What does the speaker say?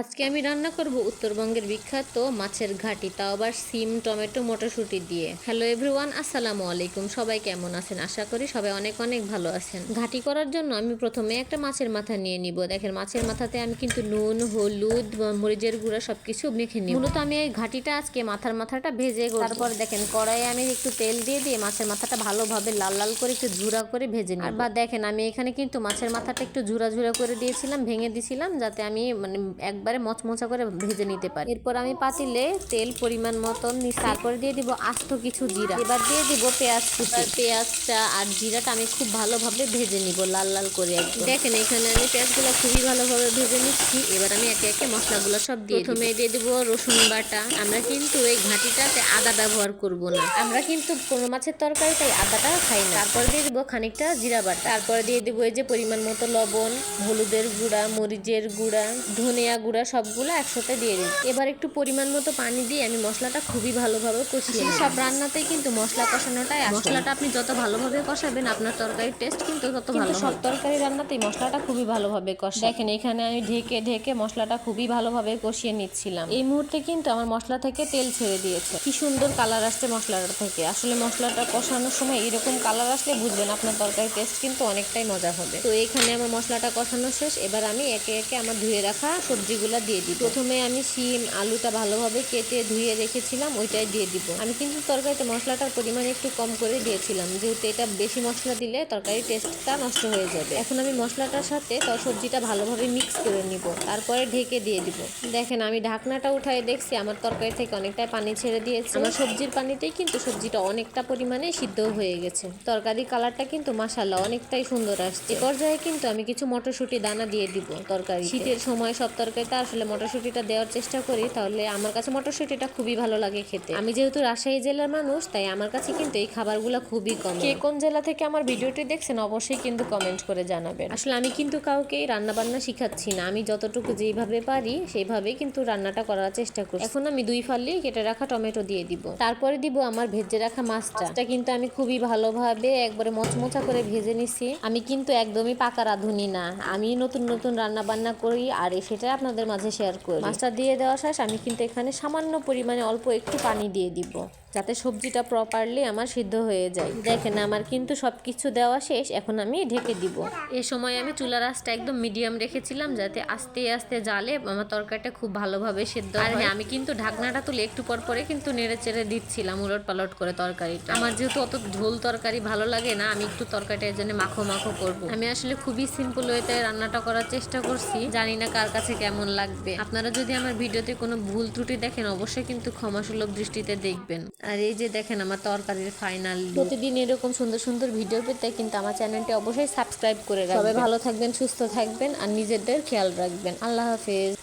আজকে আমি রান্না করব উত্তরবঙ্গের বিখ্যাত মাছের ঘাটি, তাও আবার সিম, টমেটো, মটরশুঁটি দিয়ে। হ্যালো এভরিওয়ান, আসসালামু আলাইকুম। সবাই কেমন আছেন? আশা করি সবাই অনেক অনেক ভালো আছেন। ঘাটি করার জন্য আমি প্রথমে একটা মাছের মাথা নিয়ে নিব। দেখেন, মাছের মাথাতে আমি কিন্তু নুন, হলুদ মরিচের গুঁড়া সবকিছু মেখে নিব। মূলত আমি এই ঘাটিটা আজকে মাথার মাথাটা ভেজে। তারপর দেখেন, কড়াইয়ে আমি একটু তেল দিয়ে দিয়ে মাছের মাথাটা ভালোভাবে লাল লাল করে একটু ঝুরা করে ভেজে নিই বা দেখেন, আমি এখানে কিন্তু মাছের মাথাটা একটু ঝুরা ঝুরা করে দিয়েছিলাম, ভেঙে দিয়েছিলাম যাতে আমি মানে একবারে মচমচা করে ভেজে নিতে পারি। এরপর আমি পাতিলে তেল পরিমাণ মতন তারপরে দিয়ে দিব আস্ত কিছু জিরা। এবার দিয়ে দিব পেঁয়াজ কুচি। পেঁয়াজটা আর জিরাটা আমি খুব ভালোভাবে ভেজে নিব লাল লাল করে একদম। দেখেন এখানে আমি পেঁয়াজগুলো খুবই ভালোভাবে ভেজে নিচ্ছি। এবার আমি একে একে মশলাগুলো সব দিয়ে প্রথমে দিয়ে দিব রসুন বাটা। আমরা কিন্তু এই ঘাঁটিটাতে আদা ব্যবহার করব না। আমরা কিন্তু কোনো মাছের তরকারি তাই আদাটা খাই না। তারপর দিয়ে দিব খানিকটা জিরা বাটা। তারপরে দিয়ে দিব এই যে পরিমাণ মতো লবণ, হলুদের গুঁড়া, মরিচের গুঁড়া, ধনিয়া গুঁড়া সবগুলো একসাথে দিয়ে দিই এবার একটু পরিমাণ মতো পানি দিয়ে আমি মশলাটা খুবই ভালোভাবে কষিয়ে। সব রান্নাতেই কিন্তু মশলা কষানোটাই মশলাটা আপনি যত ভালোভাবে কষাবেন আপনার তরকারির টেস্ট কিন্তু তত ভালো সব তরকারি রান্নাতেই মশলাটা খুবই ভালোভাবে কষা। দেখেন এখানে আমি ঢেকে ঢেকে মশলাটা খুবই ভালোভাবে কষিয়ে নিচ্ছিলাম। এই মুহূর্তে কিন্তু আমার মশলা থেকে তেল ছেড়ে দিয়েছে। কি সুন্দর কালার আসছে মশলাটা থেকে। আসলে মশলাটা কষানোর সময় এরকম কালার আসলে বুঝবেন আপনার তরকারির টেস্ট কিন্তু অনেকটাই মজা হবে। তো এখানে আমার মশলাটা কষানো শেষ। এবার আমি একে একে আমার ধুয়ে রাখা সবজিগুলা দিয়ে দিই প্রথমে আমি শিম, আলুটা ভালোভাবে কেটে ধুয়ে রেখেছিলাম, ওইটাই দিয়ে দিব। আমি কিন্তু তরকারিতে মশলাটার পরিমাণ একটু কম করে দিয়েছিলাম। যেহেতু এটা বেশি মশলা দিলে তরকারির টেস্টটা নষ্ট হয়ে যাবে। এখন আমি মশলাটার সাথে সবজিটা ভালোভাবে মিক্স করে নিব। তারপরে ঢেকে দিয়ে দিব। দেখেন, আমি ঢাকনাটা উঠায় দেখছি, আমার তরকারি থেকে অনেকটাই পানি ছেড়ে দিয়েছে। আমার সবজির পানিতেই কিন্তু সবজিটা অনেকটা পরিমাণে সিদ্ধ হয়ে গেছে। তরকারি কালারটা কিন্তু মাসাল্লাহ অনেকটাই সুন্দর আসছে। এ পর্যায়ে কিন্তু আমি কিছু মটরশুঁটি দানা দিয়ে দিব তরকারি শীতের সময় সব তরকারিতে আসলে মটরশুঁটিটা দেওয়ার চেষ্টা করি তাহলে আমার কাছে মটরশুঁটিটা খুবই ভালো লাগে খেতে। আমি যেহেতু রাজশাহী জেলার মানুষ তাই আমার কাছে কিন্তু এই খাবারগুলো খুবই কম। কে কোন জেলা থেকে আমার ভিডিওটি দেখছেন অবশ্যই কিন্তু কমেন্ট করে জানাবেন। আসলে আমি কিন্তু কাউকে রান্না বান্না শিখাচ্ছি না। আমি যতটুকু যেইভাবে পারি সেইভাবেই কিন্তু রান্নাটা করার চেষ্টা করি এখন আমি দুই ফালি কেটে রাখা টমেটো দিয়ে দিব। তারপরে দিব আমার ভেজে রাখা মাছটা। এটা কিন্তু আমি খুবই ভালোভাবে একবারে মচমচা করে ভেজে নিছি। আমি কিন্তু একদমই পাকা রাঁধুনি না। আমি নতুন নতুন রান্না বান্না করি আর সেটা আপনাদের মাঝে শেয়ার করি। মাছটা দিয়ে দেওয়া শেষ, আমি কিন্তু এখানে সামান্য পরিমাণে অল্প একটু পানি দিয়ে দিব। যাতে সবজিটা প্রপারলি আমার সিদ্ধ হয়ে যায়। দেখেন আমার কিন্তু সব কিছু দেওয়া শেষ এখন আমি ঢেকে দিব। এ সময় আমি চুলা রাসটা একদম মিডিয়াম রেখেছিলাম যাতে আস্তে আস্তে জালে আমার তরকারিটা খুব ভালোভাবে সেদ্ধ আর হ্যাঁ। আমি কিন্তু ঢাকনাটা তুলে একটু পর পরে কিন্তু নেড়ে চেড়ে দিচ্ছিলাম উলট পালট করে তরকারিটা। আমার যেহেতু অত ঝোল তরকারি ভালো লাগে না আমি একটু তরকারিটা এর জন্য মাখো মাখো করব। আমি আসলে খুবই সিম্পল ওয়েতে রান্নাটা করার চেষ্টা করছি জানি না কার কাছে কেমন লাগবে। আপনারা যদি আমার ভিডিওতে কোনো ভুল ত্রুটি দেখেন অবশ্যই কিন্তু ক্ষমাসুলভ দৃষ্টিতে দেখবেন। আর এই যে দেখেন আমার তরকারির ফাইনাল প্রতিদিন এরকম সুন্দর সুন্দর ভিডিও পেতে কিন্তু আমার চ্যানেলটি অবশ্যই সাবস্ক্রাইব করে রাখবেন। সবাই ভালো থাকবেন সুস্থ থাকবেন আর নিজেদের খেয়াল রাখবেন। আল্লাহ হাফেজ।